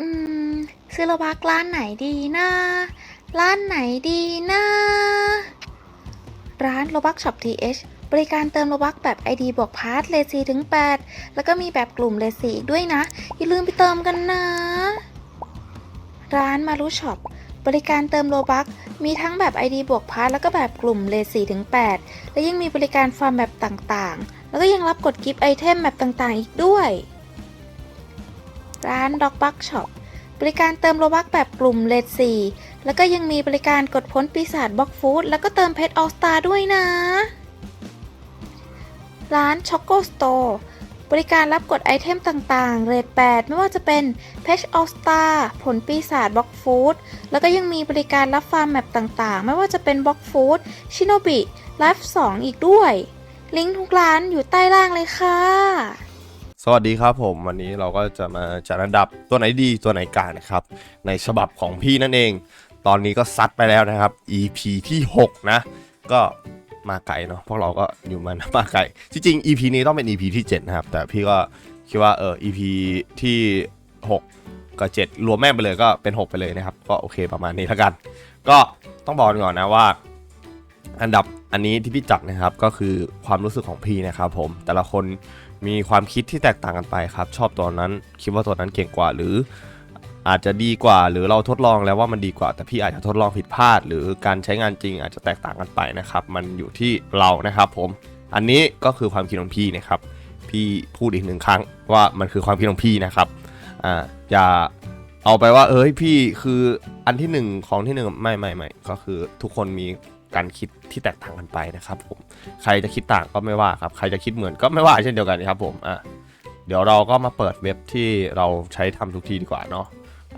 อืม ซื้อโลบักร้านไหนดีนะ ร้านไหนดีนะ ร้านโลบักช็อปทีเบริการเติมโลบักแบบ ID บวกพาร์ทเลซีถึง 8 แล้วก็มีแบบกลุ่มเลซีอีกด้วยนะ อย่าลืมไปเติมกันนะ ร้านมารุช็อปบริการเติมโลบักมีทั้งแบบ ID บวกพาร์ทแล้วก็แบบกลุ่มเลซีถึง 8 และยังมีบริการฟาร์มแบบต่างๆ แล้วก็ยังรับกดกิฟต์ไอเทมแบบต่างๆ อีกด้วย ร้านด็อกบักช็อปบริการเติมโลบักแบบกลุ่มเลดซีแล้วก็ยังมีบริการกดพ้นปีศาจบล็อกฟู้ดแล้วก็เติมเพชรออสตาด้วยนะ ร้านช็อกโกสโตร์บริการรับกดไอเทมต่างๆ เรท8ไม่ว่าจะเป็นเพชรออสตาผลปีศาจบล็อกฟู้ดแล้วก็ยังมีบริการรับฟาร์มแมปต่างๆ ไม่ว่าจะเป็นบล็อกฟู้ดชิโนบิไลฟ์2อีกด้วย ลิงก์ทุกร้านอยู่ใต้ล่างเลยค่ะ สวัสดีครับผมวันนี้เราก็จะมาจัดอันดับตัวไหนดีตัวไหนกลานะครับ ในฉบับของพี่นั่นเอง ตอนนี้ก็ซัดไปแล้วนะครับ EP ที่ 6 นะ ก็มาไกลเนาะพวกเราก็อยู่มันมาไกลจริงๆ EP นี้ต้องเป็น EP ที่ 7 นะครับ แต่พี่ก็คิดว่าเออ EP ที่ 6 กับ 7 รวมแม่งไปเลยก็เป็น 6 ไปเลยนะครับ ก็โอเคประมาณนี้แล้วกัน ก็ต้องบอกก่อนนะว่า อันดับอันนี้ที่พี่จัดนะครับก็คือความรู้สึกของพี่นะครับผมแต่ละคน มีความคิดที่แตกต่างกันไปครับ ชอบตัวนั้นคิดว่าตัวนั้นเก่งกว่าหรือ อาจจะดีกว่าหรือเราทดลองแล้วว่ามันดีกว่า แต่พี่อาจจะทดลองผิดพลาด หรือการใช้งานจริงอาจจะแตกต่างกันไปนะครับ มันอยู่ที่เรานะครับ ผม อันนี้ก็คือความคิดของพี่นะครับ พี่พูดอีกหนึ่งครั้งว่ามันคือความคิดของพี่นะครับอ่าอย่าเอาไปว่าเอ้ยพี่คืออันที่หนึ่งของที่หนึ่งไม่ไม่ไม่ก็คือทุกคนมี การคิดที่แตกต่างกันไปนะครับผมใครจะคิดต่างก็ไม่ว่าครับใครจะคิดเหมือนก็ไม่ว่าเช่นเดียวกันครับผมอะเดี๋ยวเราก็มาเปิดเว็บที่เราใช้ทำทุกทีดีกว่าเนาะ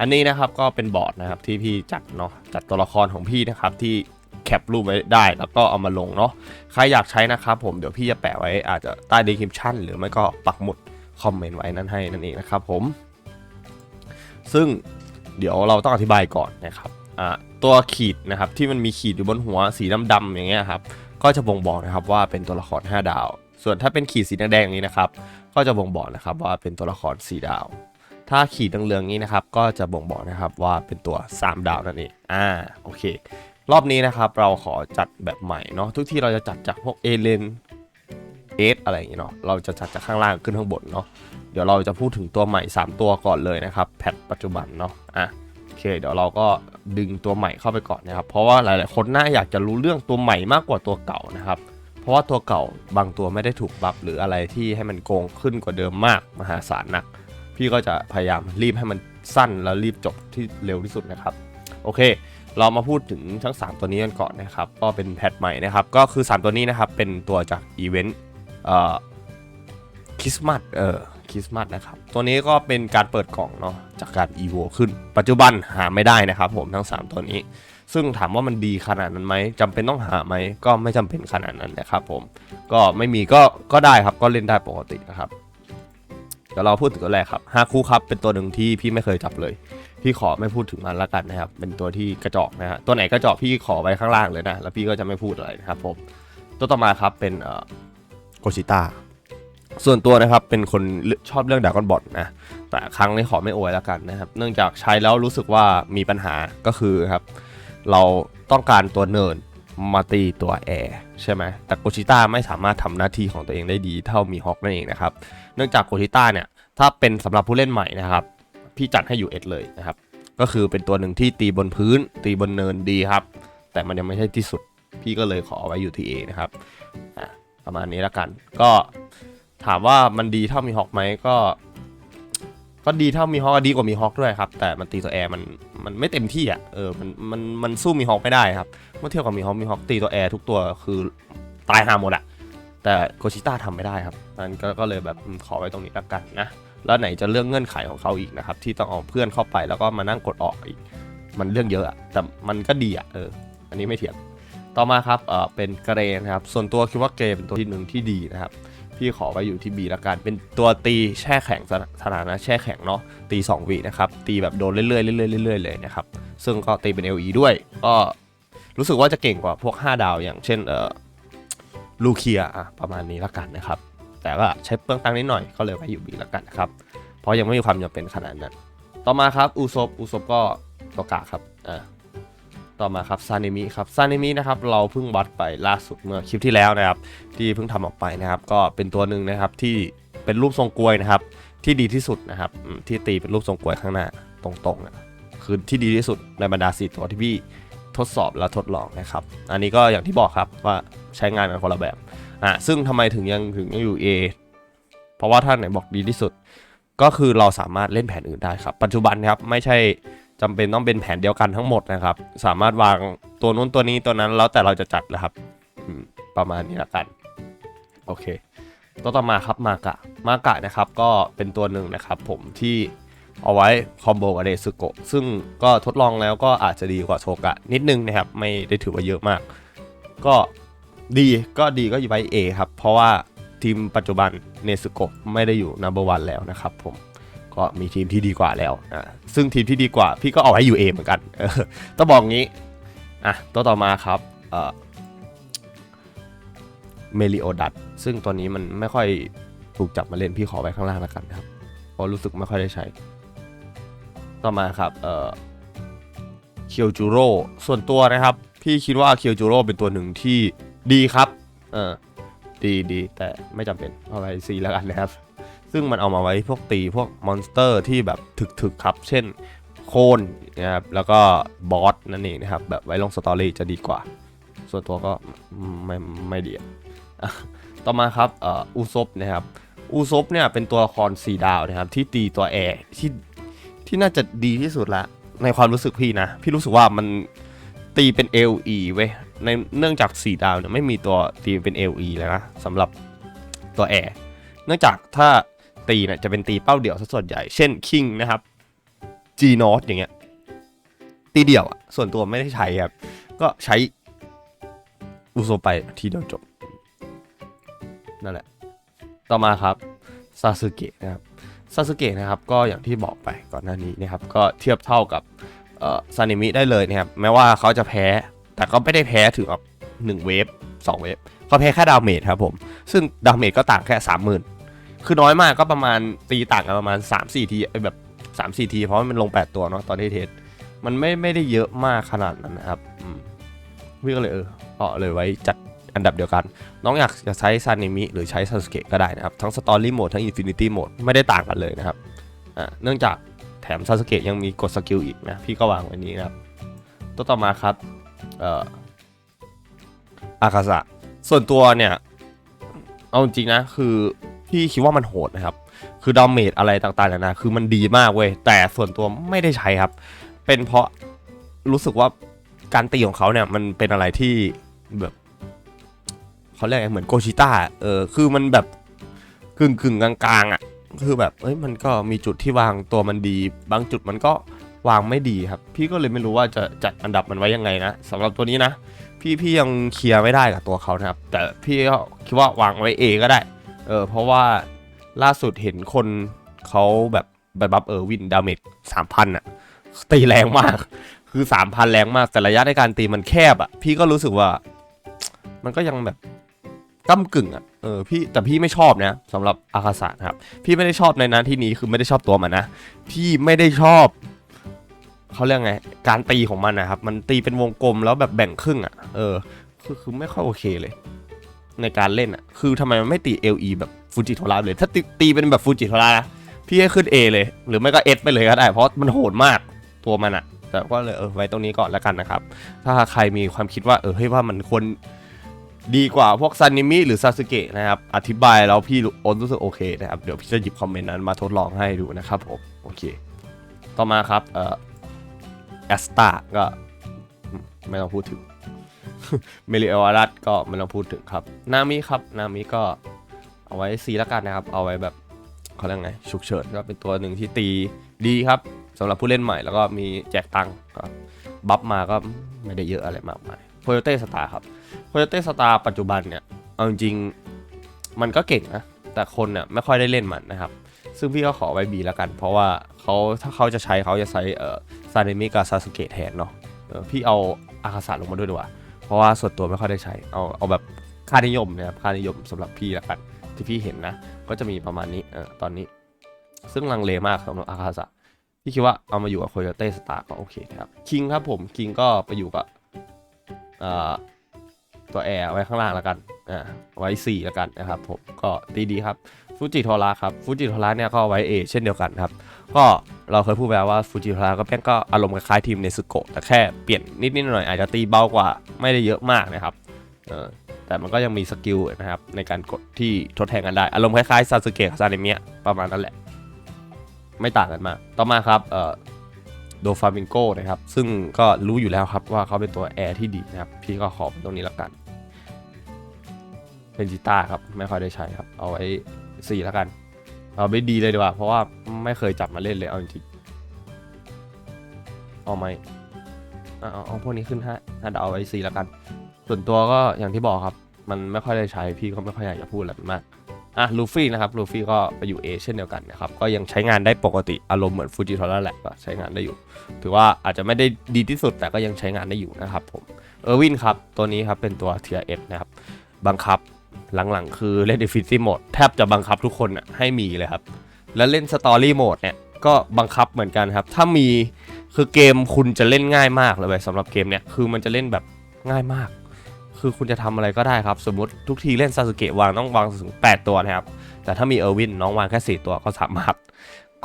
อันนี้นะครับก็เป็นบอร์ดนะครับที่พี่จัดเนาะจัดตัวละครของพี่นะครับที่แคปรูปไว้ได้แล้วก็เอามาลงเนาะใครอยากใช้นะครับผมเดี๋ยวพี่จะแปะไว้อาจจะใต้ description หรือไม่ก็ปักหมุดคอมเมนต์ไว้นั่นให้นั่นเองนะครับผม ซึ่งเดี๋ยวเราต้องอธิบายก่อนนะครับ ตัวขีดนะครับที่มันมีขีดอยู่บนหัวสีดำๆอย่างเงี้ยครับก็จะบ่งบอกนะครับว่าเป็นตัวละคร 5 ดาว ส่วนถ้าเป็นขีดสีแดงๆนี้นะครับก็จะบ่งบอกนะครับว่าเป็นตัวละคร 4 ดาว ถ้าขีดเหลืองๆนี้นะครับก็จะบ่งบอกนะครับว่าเป็นตัว 3 ดาวนั่นเองอ่าโอเค รอบนี้นะครับเราขอจัดแบบใหม่เนาะทุกที่เราจะจัดจากพวกเอเลนเอสอะไรอย่างเงี้ยเนาะเราจะจัดจากข้างล่างขึ้นข้างบนเนาะเดี๋ยวเราจะพูดถึงตัวใหม่ 3 ตัวก่อนเลยนะครับแพทปัจจุบันเนาะอะ อเคเดี๋ยวเราก็ดึงตัวใหม่เข้าไปก่อนนะครับ เพราะว่าหลาย ๆ คนน่าอยากจะรู้เรื่องตัวใหม่มากกว่าตัวเก่านะครับ เพราะว่าตัวเก่าบางตัวไม่ได้ถูกบัฟหรืออะไรที่ให้มันโกงขึ้นกว่าเดิมมากมหาศาลนัก พี่ก็จะพยายามรีบให้มันสั้นแล้วรีบจบที่เร็วที่สุดนะครับโอเค เรามาพูดถึงทั้ง 3 ตัวนี้กันก่อนนะครับ ก็เป็นแพทใหม่นะครับ ก็คือ 3 ตัวนี้นะครับ เป็นตัวจากอีเวนต์คริสต์มาสเออ ริสต์มาสนะครับ ตัวนี้ก็เป็นการเปิดกล่องเนาะจากการอีโวขึ้น ปัจจุบันหาไม่ได้นะครับผมทั้ง 3 ตัวนี้ ซึ่งถามว่ามันดีขนาดนั้นไหมจำเป็นต้องหาไหมก็ไม่จำเป็นขนาดนั้นนะครับผมก็ไม่มีก็ก็ได้ครับก็เล่นได้ปกตินะครับเดี๋ยวเราพูดถึงตัวแรกครับฮาคุครับเป็นตัวหนึ่งที่พี่ไม่เคยจับเลย พี่ขอไม่พูดถึงมันละกันนะครับ เป็นตัวที่กระจอกนะฮะตัวไหนกระจอกพี่ขอไว้ข้างล่างเลยนะ แล้วพี่ก็จะไม่พูดอะไรนะครับผมตัวต่อมาครับเป็นเอ่อโกชิต้า ส่วนตัวนะครับเป็นคนชอบเรื่องดากอนบอทนะแต่ครั้งนี้ขอไม่โอยแล้วกันนะครับ เนื่องจากใช้แล้วรู้สึกว่ามีปัญหาก็คือครับ เราต้องการตัวเนินมาตีตัวแอร์ใช่ไหมแต่โกชิต้าไม่สามารถทำหน้าที่ของตัวเองได้ดีเท่ามีฮอกนั่นเองนะครับ เนื่องจากโกชิต้าเนี่ยถ้าเป็นสำหรับผู้เล่นใหม่นะครับ พี่จัดให้อยู่เอเลยนะครับ ก็คือเป็นตัวหนึ่งที่ตีบนพื้น ตีบนเนินดีครับ แต่มันยังไม่ใช่ที่สุด พี่ก็เลยขอไว้อยู่ที่ A นะครับประมาณนี้แล้วกัน ก็ ถามว่ามันดีเท่ามีฮอกไหมก็ ก็ดีเท่ามีฮอกดีกว่ามีฮอกด้วยครับ แต่มันตีตัวแอร์มันมันไม่เต็มที่อะเออมันมันมันสู้มีฮอกไม่ได้ครับเมื่อเทียบกับมีฮอกมีฮอกตีตัวแอร์ทุกตัวคือตายหาหมดอะแต่โกชิต้าทำไม่ได้ครับนั้นก็ก็เลยแบบขอไว้ตรงนี้แล้วกันนะ แล้วไหนจะเรื่องเงื่อนไขของเขาอีกนะครับ ที่ต้องเอาเพื่อนเข้าไปแล้วก็มานั่งกดออกอีก มันเรื่องเยอะอะแต่มันก็ดีอะเออ อันนี้ไม่เถียง ต่อมาครับ เออเป็นเกรนนะครับ ส่วนตัวคิดว่าเกรเป็นตัวที่หนึ่งที่ดีนะครับ พี่ขอไว้อยู่ที่ B ละกันเป็นตัวตีแช่แข็งสถานะแช่แข็งเนาะตี2วินะครับตีแบบโดนเรื่อยๆเรื่อยๆเรื่อยๆเลยนะครับซึ่งก็ตีเป็น LE ด้วยก็รู้สึกว่าจะเก่งกว่าพวก 5 ดาวอย่างเช่นเอ่อลูเคียอะประมาณนี้ละกันนะครับ แต่ก็ใช้เปลืองตังค์นิดหน่อยก็เลยไว้อยู่ B ละกันนะครับ เพราะยังไม่มีความจำเป็นขนาดนั้น ต่อมาครับอูซบอูซบก็โตกะครับอ่า ต่อมาครับซานิมิครับซานิมินะครับเราเพิ่งวัดไปล่าสุดเมื่อคลิปที่แล้วนะครับ ที่เพิ่งทำออกไปนะครับ ก็เป็นตัวหนึ่งนะครับที่เป็นรูปทรงกลวยนะครับ ที่ดีที่สุดนะครับที่ตีเป็นรูปทรงกลวยข้างหน้าตรงๆนะคือที่ดีที่สุดในบรรดาสี่ตัวที่พี่ทดสอบและทดลองนะครับ อันนี้ก็อย่างที่บอกครับว่าใช้งานกันคนละแบบอะซึ่งทำไมถึงยังถึงยังอยู่ A เพราะว่าท่านไหนบอกดีที่สุด ก็คือเราสามารถเล่นแผนอื่นได้ครับ ปัจจุบันครับไม่ใช่ จำเป็นต้องเป็นแผนเดียวกันทั้งหมดนะครับ สามารถวางตัวนู้นตัวนี้ตัวนั้นแล้วแต่เราจะจัดเลยครับประมาณนี้ละกัน โอเค ตัวต่อมาครับมากะมากะนะครับก็เป็นตัวหนึ่งนะครับ ผมที่เอาไว้คอมโบกับเดซึโกะซึ่งก็ทดลองแล้วก็อาจจะดีกว่าโชกะนิดนึงนะครับ ไม่ได้ถือว่าเยอะมาก ก็ดีก็ดีก็อยู่ไป A ครับ เพราะว่าทีมปัจจุบันเนซึโกะไม่ได้อยู่นัมเบอร์วันแล้วนะครับผม ก็มีทีมที่ดีกว่าแล้วอ่าซึ่งทีมที่ดีกว่าพี่ก็เอาไว้อยู่ A เหมือนกันต้องบอกงี้อะตัวต่อมาครับเอ่อเมลิโอดัตซึ่งตัวนี้มันไม่ค่อยถูกจับมาเล่นพี่ขอไว้ข้างล่างแล้วกันครับเพราะรู้สึกไม่ค่อยได้ใช้ ต่อมาครับเอ่อเคียวจูโร่ส่วนตัวนะครับ พี่คิดว่าเคียวจูโร่เป็นตัวหนึ่งที่ดีครับเออดีดีแต่ไม่จำเป็นเอาไว้ซีแล้วกันนะครับ ซึ่งมันเอามาไว้พวกตีพวกมอนสเตอร์ที่แบบถึกๆครับ เช่นโคนนะครับแล้วก็บอสนั่นเองนะครับ แบบไว้ลงสตอรี่จะดีกว่า ส่วนตัวก็ไม่ไม่ดีอะต่อมาครับอ่ออูซบนะครับอูซบเนี่ยเป็นตัวละครสีดาวนะครับ ที่ตีตัวแอร์ที่ที่น่าจะดีที่สุดละ ในความรู้สึกพี่นะ พี่รู้สึกว่ามันตีเป็น LE เว้ยในเนื่องจากสีดาวเนี่ยไม่มีตัวตีเป็น LE เลยนะสำหรับตัวแอร์เนื่องจากถ้า ตีเนี่ยจะเป็นตีเป้าเดี่ยวซะส่วนใหญ่ เช่นคิงนะครับ G n o t อย่างเงี้ยตีเดี่ยวอะส่วนตัวไม่ได้ใช้ครับ ก็ใช้อูโซไปทีเดียวจบ นั่นแหละ ต่อมาครับซาสึเกะนะครับซาสึเกะนะครับก็อย่างที่บอกไปก่อนหน้านี้นะครับ ก็เทียบเท่ากับซานิมิได้เลยนะครับแม้ว่าเขาจะแพ้แต่ก็ไม่ได้แพ้ถึงกับหนึ่งเวฟสองเวฟเขาแพ้แค่ดาเมจครับผม ซึ่งดาเมจก็ต่างแค่สามหมื่น คือน้อยมากก็ประมาณตีต่างกันประมาณ 3 4 ทีเอ้ยแบบ3 4 ที เพราะมันลง 8 ตัวเนาะตอนที่เทสมันไม่ไม่ได้เยอะมากขนาดนั้นนะครับพี่ก็เลยเออเอาเลยไว้จัดอันดับเดียวกัน น้องอยากจะใช้ซานิมิหรือใช้ซาสเกะก็ได้นะครับ ทั้งสตอรี่โหมดทั้งอินฟินิตี้โหมดไม่ได้ต่างกันเลยนะครับอ่าเนื่องจากแถมซาสเกะยังมีกดสกิลอีกนะพี่ก็วางไว้นี้นะครับตัวต่อมาครับเอ่ออาคาสะส่วนตัวเนี่ยเอาจริงนะคือ พี่คิดว่ามันโหดนะครับ คือดาเมจอะไรต่างๆนานาคือมันดีมากเว้ย แต่ส่วนตัวไม่ได้ใช้ครับ เป็นเพราะรู้สึกว่าการตีของเขาเนี่ยมันเป็นอะไรที่แบบเขาเรียกไงเหมือนโกชิต้า เออ คือมันแบบกึ่งกึ่งกลางๆอะ คือแบบเอ้ย มันก็มีจุดที่วางตัวมันดี บางจุดมันก็วางไม่ดีครับ พี่ก็เลยไม่รู้ว่าจะจัดอันดับมันไว้ยังไงนะสำหรับตัวนี้นะ พี่พี่ยังเคลียร์ไม่ได้กับตัวเขานะครับ แต่พี่ก็คิดว่าวางไว้เอก็ได้ เออเพราะว่าล่าสุดเห็นคนเขาแบบแบบบัฟเออร์วินดาเมจสามพันอะตีแรงมาก คือสามพันแรงมากแต่ระยะในการตีมันแคบอะพี่ก็รู้สึกว่า มันก็ยังแบบก้ากึ่งอะเออพี่แต่พี่ไม่ชอบนะสำหรับอาคาสะนครับ พี่ไม่ได้ชอบในนั้นที่นี้คือไม่ได้ชอบตัวมันนะพี่ไม่ได้ชอบเขาเรียกไง การตีของมันนะครับ มันตีเป็นวงกลมแล้วแบบแบ่งครึ่งอะ เออ คือคือไม่ค่อยโอเคเลย ในการเล่นอะคือทำไมมันไม่ตี LE แบบฟูจิโทระเลย ถ้าตีตีเป็นแบบฟูจิโทระนะพี่ให้ขึ้น A เลย หรือไม่ก็ S ไปเลยก็ได้ เพราะมันโหดมากตัวมันอะแต่ก็เลยเออไว้ตรงนี้ก่อนแล้วกันนะครับ ถ้าใครมีความคิดว่าเออเฮ้ยว่ามันควรดีกว่าพวกซานิมิหรือซาสึเกะนะครับ อธิบายแล้วพี่โอนรู้สึกโอเคนะครับ เดี๋ยวพี่จะหยิบคอมเมนต์นั้นมาทดลองให้ดูนะครับผมโอเค ต่อมาครับเอ่อแอสตาก็ไม่ต้องพูดถึง เมลิเอวารัตก็ไม่ต้องพูดถึงครับ นามิครับ นามิก็เอาไว้ซีล้วกันนะครับ เอาไว้แบบเขาเรียกไงฉุกเฉินก็เป็นตัวหนึ่งที่ตีดีครับสำหรับผู้เล่นใหม่แล้วก็มีแจกตังค์ก็บัฟมาก็ไม่ได้เยอะอะไรมากมายโ o โยเต้สตาร์ครับโ o โยเต้สตาร์ปัจจุบันเนี่ยเอาจริงมันก็เก่งนะ แต่คนเนี่ยไม่ค่อยได้เล่นมันนะครับ ซึ่งพี่ก็ขอไว้บีแล้วกัน เพราะว่าเขาถ้าเขาจะใช้เขาจะใช้เอ่อซาเนมิกับซาสึเกะแทนเนาะพี่เอาอาคาสะลงมาด้วยดีกว่า เพราะว่าส่วนตัวไม่ค่อยได้ใช้ เอาเอาแบบค่านิยมนะครับค่านิยมสำหรับพี่ละกันที่พี่เห็นนะ ก็จะมีประมาณนี้เออตอนนี้ ซึ่งลังเลมากสำหรับอาคาสะพี่คิดว่าเอามาอยู่กับโคโยเต้สตาร์ก็โอเคนะครับคิงครับผมคิงก็ไปอยู่กับอ่าตัวแอร์ไว้ข้างล่างแล้วกันอ่าไว้4แล้วกันนะครับผมก็ดีดีๆครับ ฟูจิโทระครับฟูจิโทระเนี่ยก็ไว้ A เช่นเดียวกันครับ ก็เราเคยพูดไปแล้วว่าฟูจิโทระก็แป้งก็อารมณ์คล้ายทีมเนซึโกะแต่แค่เปลี่ยนนิดๆหน่อยๆอาจจะตีเบากว่าไม่ได้เยอะมากนะครับเออแต่มันก็ยังมีสกิลนะครับในการกดที่ทดแทนกันได้ อารมณ์คล้ายๆซาสึเกะกับซาเนมิยะประมาณนั้นแหละ ไม่ต่างกันมาก ต่อมาครับเอ่อโดฟามิงโกนะครับ ซึ่งก็รู้อยู่แล้วครับว่าเขาเป็นตัวแอร์ที่ดีนะครับ พี่ก็ขอตรงนี้แล้วกัน เป็นจิต้าครับ ไม่ค่อยได้ใช้ครับ เอาไว้ สี่แล้วกันเอาไม่ดีเลยดีกว่า เพราะว่าไม่เคยจับมาเล่นเลยเอาจริงเอาไหมเอาเอาเอาพวกนี้ขึ้นฮะถ้าเอาไว้สี่แล้วกัน ส่วนตัวก็อย่างที่บอกครับ มันไม่ค่อยได้ใช้พี่ก็ไม่ค่อยอยากจะพูดอะไรมากอะลูฟี่นะครับลูฟี่ก็ไปอยู่ A เช่นเดียวกันนะครับก็ยังใช้งานได้ปกติอารมณ์เหมือนฟูจิโทระแหละก็ใช้งานได้อยู่ ถือว่าอาจจะไม่ได้ดีที่สุดแต่ก็ยังใช้งานได้อยู่นะครับผมเออร์วินครับตัวนี้ครับเป็นตัวเทียเอ็นะครับบังคับ หลังๆ คือเล่น d e f i n i t y Mode แทบจะบังคับทุกคนน่ะให้มีเลยครับ แล้วเล่น Story Mode เนี่ยก็บังคับเหมือนกันครับ ถ้ามีคือเกมคุณจะเล่นง่ายมากเลยเว้ยสำหรับเกมเนี่ยคือมันจะเล่นแบบง่ายมาก คือคุณจะทำอะไรก็ได้ครับ สมมติทุกทีเล่นซาสึเกะวางต้องวางถึง8 ตัวนะครับ แต่ถ้ามีเออร์วินน้องวางแค่4ตัวก็สามารถ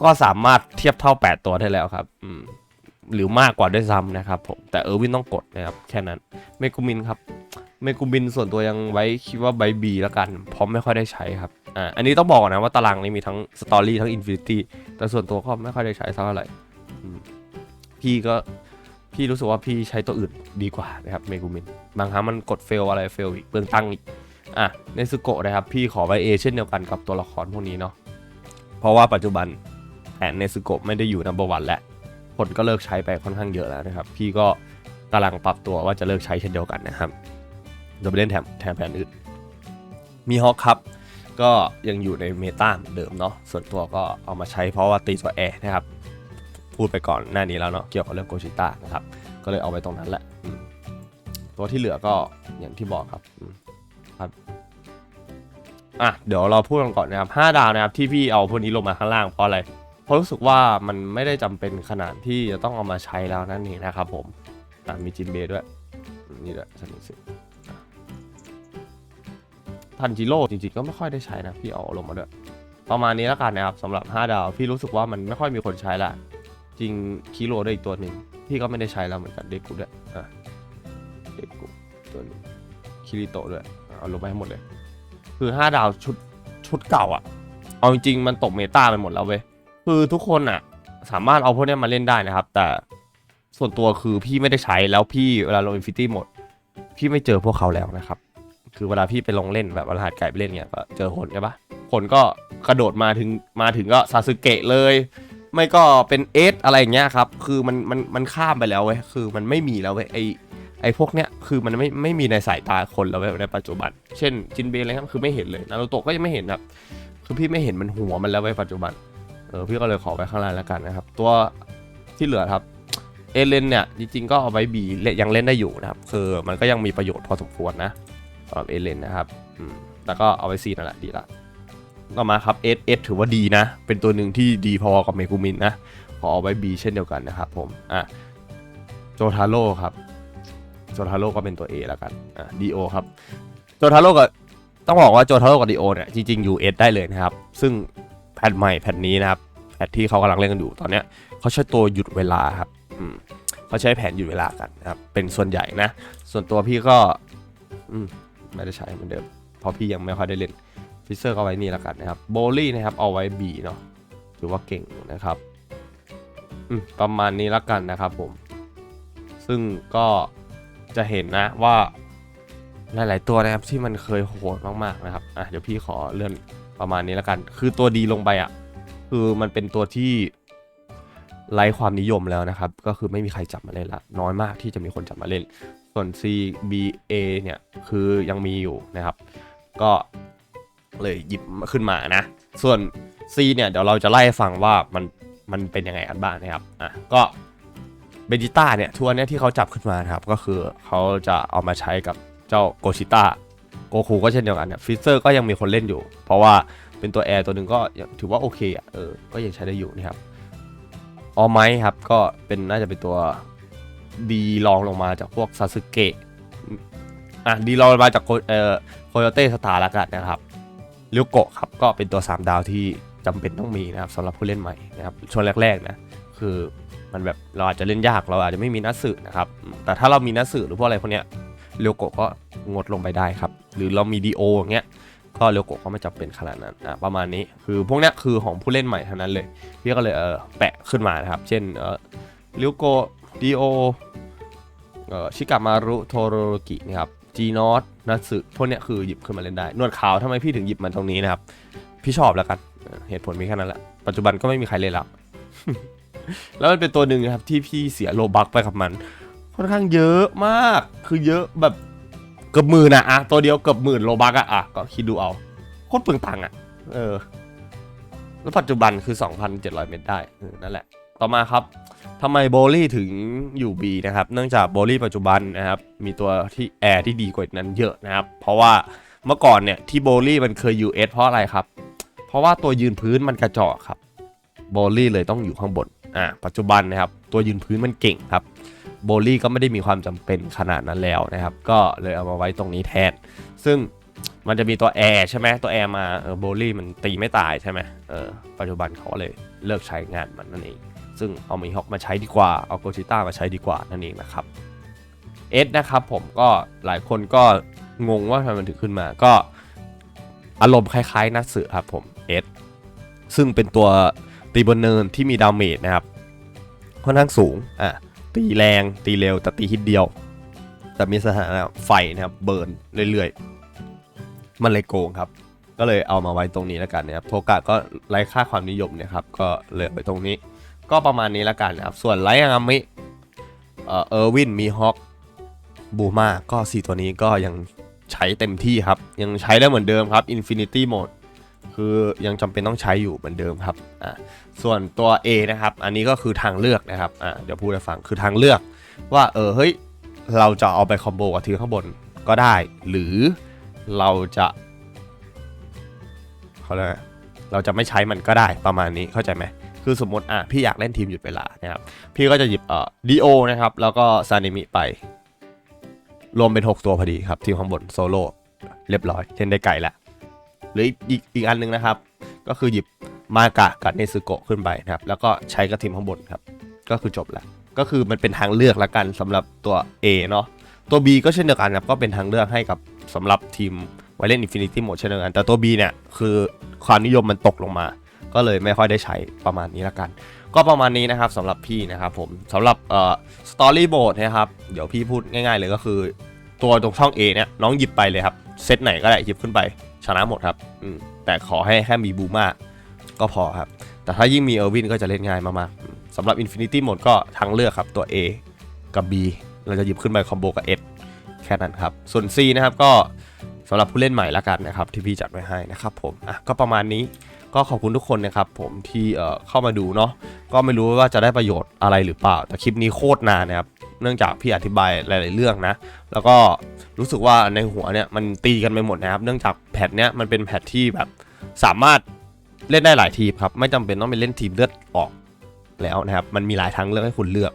ก็สามารถเทียบเท่า 8 ตัวได้แล้วครับอืมหรือมากกว่าด้วยซ้ำนะครับผมแต่เออร์วินต้องกดนะครับแค่นั้นเมกุมินครับ เมกุมินส่วนตัวยังไว้คิดว่าใบบีแล้วกัน เพราะไม่ค่อยได้ใช้ครับ อ่า อันนี้ต้องบอกนะว่าตารางนี้มีทั้งสตอรี่ทั้งอินฟินิตี้ แต่ส่วนตัวก็ไม่ค่อยได้ใช้สักเท่าไหร่พี่ก็พี่รู้สึกว่าพี่ใช้ตัวอื่นดีกว่านะครับเมกุมิน บางครั้งมันกดเฟลอะไรเฟลอีกเปลืองตังค์อีก อะในสุโกะนะครับ พี่ขอไว้ A เช่นเดียวกันกับตัวละครพวกนี้เนาะ เพราะว่าปัจจุบันแผนในสุโกะไม่ได้อยู่นัมเบอร์วันแล้ว คนก็เลิกใช้ไปค่อนข้างเยอะแล้วนะครับ พี่ก็กำลังปรับตัวว่าจะเลิกใช้เช่นเดียวกันนะครับ จะไปเล่นแถมแถมแผนอื่น มีฮอกครับ ก็ยังอยู่ในเมตาเหมือนเดิมเนาะ ส่วนตัวก็เอามาใช้เพราะว่าตีตัวแอร์นะครับ พูดไปก่อนหน้านี้แล้วเนาะ เกี่ยวกับเรื่องโกชิต้านะครับ ก็เลยเอาไว้ตรงนั้นแหละ ตัวที่เหลือก็อย่างที่บอกครับ ครับอะเดี๋ยวเราพูดกันก่อนนะครับ5ดาวนะครับที่พี่เอาพวกนี้ลงมาข้างล่างเพราะอะไร เพราะรู้สึกว่ามันไม่ได้จำเป็นขนาดที่จะต้องเอามาใช้แล้วนั่นเองนะครับผมอ่มีจินเบด้วยนี่ด้วยสนิทสิ ทันจิโร่จริงๆก็ไม่ค่อยได้ใช้นะพี่เอาลงมาด้วยประมาณนี้แล้วกันนะครับสำหรับ 5 ดาว พี่รู้สึกว่ามันไม่ค่อยมีคนใช้ละจริงคิโรได้อีกตัวหนึ่งพี่ก็ไม่ได้ใช้แล้วเหมือนกันเด็กกูด้วยอะเด็กกูตัวนี้คิริโตะด้วยเอาลงไปให้หมดเลย คือ 5 ดาวชุดชุดเก่าอะเอาจริงๆมันตกเมตาไปหมดแล้วเว้ยคือทุกคนอะสามารถเอาพวกนี้มาเล่นได้นะครับ แต่ส่วนตัวคือพี่ไม่ได้ใช้แล้วพี่เวลาลงอินฟินิตี้หมด พี่ไม่เจอพวกเขาแล้วนะครับ คือเวลาพี่ไปลงเล่นแบบวลาหัดไก่ไปเล่นเนี่ยก็เจอคนใช่ปะคนก็กระโดดมาถึงมาถึงก็ซาสึเกะเลย ไม่ก็เป็นเอสอะไรอย่างเงี้ยครับ คือมันมันมันข้ามไปแล้วเว้ยคือมันไม่มีแล้วเว้ยไอไอพวกเนี้ยคือมันไม่ไม่มีในสายตาคนแล้วเว้ยในปัจจุบัน เช่นจินเบนอะไรครับคือไม่เห็นเลยนารูโตะก็ยังไม่เห็นครับคือพี่ไม่เห็นมันหัวมันแล้วเว้ยปัจจุบันเออพี่ก็เลยขอไว้ข้างล่างแล้วกันนะครับ ตัวที่เหลือครับเอเลนเนี่ยจริงๆก็เอาไว้บีเลยังเล่นได้อยู่นะครับคือมันก็ยังมีประโยชน์พอสมควรนะ สำหรับเอเลนนะครับอืมแต่ก็เอาไว้ซีนั่นแหละดีละต่อมาครับ S S ถือว่าดีนะ เป็นตัวหนึ่งที่ดีพอกับเมกุมินนะ ขอเอาไว้ B เช่นเดียวกันนะครับผมอะโจทาโร่ครับโจทาโร่ก็เป็นตัว A แล้วกันอะ D O ครับโจทาโร่กับต้องบอกว่าโจทาโร่กับ D O เนี่ยจริงๆ U S ได้เลยนะครับ ซึ่งแพทใหม่แพทนี้นะครับแพทที่เขากำลังเล่นกันอยู่ตอนเนี้ยเขาใช้ตัวหยุดเวลาครับอืมเขาใช้แผนหยุดเวลากันนะครับเป็นส่วนใหญ่นะ ส่วนตัวพี่ก็อืม ไม่ได้ใช้เหมือนเดิมเพราะพี่ยังไม่ค่อยได้เล่นฟิเซอร์ก็ไว้นี่แล้วกันนะครับโบลี่นะครับเอาไว้ B เนาะถือว่าเก่งนะครับอืมประมาณนี้แล้วกันนะครับผม ซึ่งก็จะเห็นนะว่าหลายๆตัวนะครับที่มันเคยโหดมากๆนะครับอะเดี๋ยวพี่ขอเลื่อนประมาณนี้แล้วกัน คือตัวดีลงไปอะคือมันเป็นตัวที่ไร้ความนิยมแล้วนะครับ ก็คือไม่มีใครจับมาเล่นละ น้อยมากที่จะมีคนจับมาเล่น ส่วน C B A เนี่ยคือยังมีอยู่นะครับ ก็เลยหยิบขึ้นมานะ ส่วน C เนี่ยเดี๋ยวเราจะไล่ให้ฟังว่ามันมันเป็นยังไงกันบ้างนะครับ อะ ก็เบจิต้าเนี่ยทัวร์เนี้ยที่เขาจับขึ้นมานะครับ ก็คือเขาจะเอามาใช้กับเจ้าโกชิต้าโกคูก็เช่นเดียวกันเนี่ยฟิเซอร์ก็ยังมีคนเล่นอยู่ เพราะว่าเป็นตัวแอร์ตัวหนึ่งก็ถือว่าโอเคอะเออ ก็ยังใช้ได้อยู่นะครับออไมครับ ก็เป็นน่าจะเป็นตัว ดีรองลงมาจากพวกซาสึเกะอะดีรองลงมาจากโคเอ่อโคโยเต้สตาร์ละกันนะครับเรียวโกะครับก็เป็นตัว 3 ดาวที่จำเป็นต้องมีนะครับสำหรับผู้เล่นใหม่นะครับช่วงแรกๆนะคือมันแบบเราอาจจะเล่นยากเราอาจจะไม่มีนัสื่อนะครับแต่ถ้าเรามีนัสื่อหรือพวกอะไรพวกเนี้ยเรียวโกะก็งดลงไปได้ครับ หรือเรามีดีโออย่างเงี้ยก็เรียวโกะก็ไม่จำเป็นขนาดนั้นอะประมาณนี้คือพวกเนี้ยคือของผู้เล่นใหม่เท่านั้นเลยพี่ก็เลยเออแปะขึ้นมานะครับ เช่นเออเรียวโกะ ดีโอเอ่อชิกามารุโทโรโรกินะครับจีนอตนัตสึพวกเนี้ยคือหยิบขึ้นมาเล่นได้นวดขาวทำไมพี่ถึงหยิบมันตรงนี้นะครับ พี่ชอบแล้วกัน เหตุผลมีแค่นั้นแหละปัจจุบันก็ไม่มีใครเล่นแล้วแล้วมันเป็นตัวหนึ่งนะครับที่พี่เสียโลบักไปกับมัน ค่อนข้างเยอะมากคือเยอะแบบเกือบหมื่นอะอะตัวเดียวเกือบหมื่นโลบักอะอะก็คิดดูเอาโคตรเปลืองตังค์อะเออ แล้วปัจจุบันคือ 2,700 เมตรได้นั่นแหละ ต่อมาครับทำไมโบลี่ถึงอยู่ B นะครับ เนื่องจากโบลี่ปัจจุบันนะครับ มีตัวที่แอร์ที่ดีกว่านั้นเยอะนะครับ เพราะว่าเมื่อก่อนเนี่ยที่โบลี่มันเคย US เพราะอะไรครับ เพราะว่าตัวยืนพื้นมันกระจอกครับโบลี่เลยต้องอยู่ข้างบน อ่า ปัจจุบันนะครับ ตัวยืนพื้นมันเก่งครับ โบลี่ก็ไม่ได้มีความจำเป็นขนาดนั้นแล้วนะครับ ก็เลยเอามาไว้ตรงนี้แทน ซึ่งมันจะมีตัวแอร์ใช่ไหมตัวแอร์มา เออ โบลี่มันตีไม่ตายใช่ไหมเออ ปัจจุบันเขาเลยเลิกใช้งานมันนั่นเอง ซึ่งเอามีฮอกมาใช้ดีกว่า เอาโกชิต้ามาใช้ดีกว่านั่นเองนะครับเอสนะครับผมก็หลายคนก็งงว่าทำไมมันถึงขึ้นมาก็อารมณ์คล้ายๆนัดสือครับผมเอสซึ่งเป็นตัวตีบนเนินที่มีดาเมจนะครับค่อนข้างสูงอะตีแรงตีเร็วแต่ตีฮิตเดียว แต่มีสถานะไฟนะครับเบิร์นเรื่อยๆ มันเลยโกงครับก็เลยเอามาไว้ตรงนี้แล้วกันนะครับโทกะก็ไร้ค่าความนิยมเนะครับก็เลยไปตรงนี้ ก็ประมาณนี้ล้วกันนะครับ ส่วนไลท์อามิเออเออร์วินมีฮอคบูมาก็สี่ตัวนี้ก็ยังใช้เต็มที่ครับ ยังใช้ได้เหมือนเดิมครับ Infinity Mode คือยังจำเป็นต้องใช้อยู่เหมือนเดิมครับอ่าส่วนตัว A นะครับ อันนี้ก็คือทางเลือกนะครับอ่าเดี๋ยวพูดให้ฟังคือทางเลือกว่าเออเฮ้ยเราจะเอาไปคอมโบกับทีมข้างบนก็ได้ หรือเราจะเขาเรียกเราจะไม่ใช้มันก็ได้ประมาณนี้เข้าใจไหม คือสมมติอะพี่อยากเล่นทีมหยุดเวลานะครับพี่ก็จะหยิบเอ่อดีโอนะครับแล้วก็ซานิมิไปรวมเป็น 6 ตัวพอดีครับ ทีมข้างบนโซโล่เรียบร้อย เช่นได้ไก่ละหรืออีกอีกอันหนึงนะครับ ก็คือหยิบมากะกับเนซึโกะขึ้นไปนะครับ แล้วก็ใช้กับทีมข้างบนครับ ก็คือจบล้วก็คือมันเป็นทางเลือกละกันสำหรับตัว A เนาะตัว B ก็เช่นเดียวกันครับก็เป็นทางเลือกให้กับสำหรับทีมไวเล่น Infinity Mode เช่นเดียวกันแต่ตัว B เนี่ยคือความนิยมมันตกลงมา ก็เลยไม่ค่อยได้ใช้ประมาณนี้ละกัน ก็ประมาณนี้นะครับสำหรับพี่นะครับผมสำหรับเอ่อสตอรี่โบดนะครับเดี๋ยวพี่พูดง่าย ๆ เลยก็คือ ตัวตรงช่อง A เนี่ยน้องหยิบไปเลยครับเซตไหนก็ได้หยิบขึ้นไปชนะหมดครับอืมแต่ขอให้แค่มีบูมาก็พอครับ แต่ถ้ายิ่งมีเออร์วินก็จะเล่นง่ายมากๆสำหรับ Infinity Mode ก็ทางเลือกครับตัว A กับ B เราจะหยิบขึ้นไปคอมโบกับ S แค่นั้นครับ ส่วน C นะครับก็สำหรับผู้เล่นใหม่ละกันนะครับ ที่พี่จัดไว้ให้นะครับผมอะก็ประมาณนี้ ก็ขอบคุณทุกคนนะครับผมที่เอ่อเข้ามาดูเนาะก็ไม่รู้ว่าจะได้ประโยชน์อะไรหรือเปล่า แต่คลิปนี้โคตรนานนะครับเนื่องจากพี่อธิบายหลาย ๆ เรื่องนะ แล้วก็รู้สึกว่าในหัวเนี่ยมันตีกันไปหมดนะครับ เนื่องจากแพทเนี้ยมันเป็นแพทที่แบบสามารถเล่นได้หลายทีมครับ ไม่จำเป็นต้องไปเล่นทีมเลือดออกแล้วนะครับ มันมีหลายทางเลือกให้คุณเลือก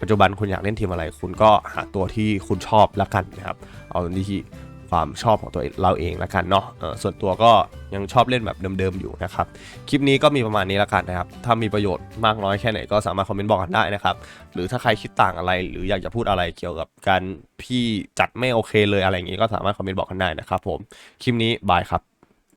ปัจจุบันคุณอยากเล่นทีมอะไร คุณก็หาตัวที่คุณชอบละกันนะครับ เอาที่ ความชอบของตัวเราเองละกันเนาะส่วนตัวก็ยังชอบเล่นแบบเดิมๆอยู่นะครับ คลิปนี้ก็มีประมาณนี้ละกันนะครับ ถ้ามีประโยชน์มากน้อยแค่ไหนก็สามารถคอมเมนต์บอกกันได้นะครับ หรือถ้าใครคิดต่างอะไร หรืออยากจะพูดอะไรเกี่ยวกับการพี่จัดไม่โอเคเลยอะไรอย่างนี้ก็สามารถคอมเมนต์บอกกันได้นะครับผม คลิปนี้บายครับ